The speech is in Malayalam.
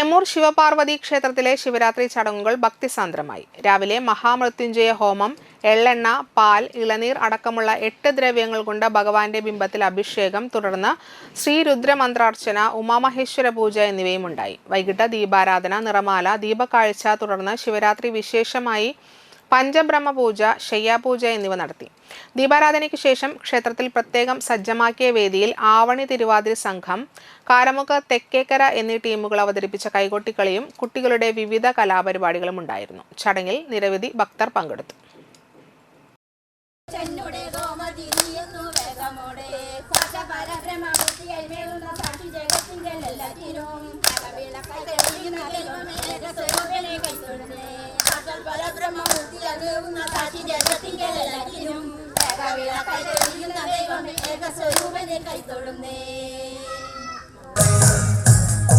ഏമൂർ ശിവപാർവതി ക്ഷേത്രത്തിലെ ശിവരാത്രി ചടങ്ങുകൾ ഭക്തിസാന്ദ്രമായി. രാവിലെ മഹാമൃത്യുഞ്ജയ ഹോമം എള്ളെണ്ണ പാൽ ഇളനീർ അടക്കമുള്ള എട്ട് ദ്രവ്യങ്ങൾ കൊണ്ട് ഭഗവാന്റെ ബിംബത്തിൽ അഭിഷേകം തുടർന്ന് ശ്രീരുദ്രമന്ത്രാർച്ചന ഉമാമഹേശ്വര പൂജ എന്നിവയും ഉണ്ടായി വൈകിട്ട് ദീപാരാധന നിറമാല ദീപക്കാഴ്ച തുടർന്ന് ശിവരാത്രി വിശേഷമായി പഞ്ചബ്രഹ്മ പൂജ ശയ്യാപൂജ എന്നിവ നടത്തി. ദീപാരാധനയ്ക്ക് ശേഷം ക്ഷേത്രത്തിൽ പ്രത്യേകം സജ്ജമാക്കിയ വേദിയിൽ ആവണി തിരുവാതിര സംഘം കാരമുഖ തെക്കേക്കര എന്നീ ടീമുകൾ അവതരിപ്പിച്ച കൈകൊട്ടിക്കളിയും കുട്ടികളുടെ വിവിധ കലാപരിപാടികളും ഉണ്ടായിരുന്നു. ചടങ്ങിൽ നിരവധി ഭക്തർ പങ്കെടുത്തു. സാക്ഷ പരബ്രഹ്മബുദ്ധിയായി മേളുന്ന സാക്ഷി ജഗത്തിങ്കൽ എല്ലാത്തിനും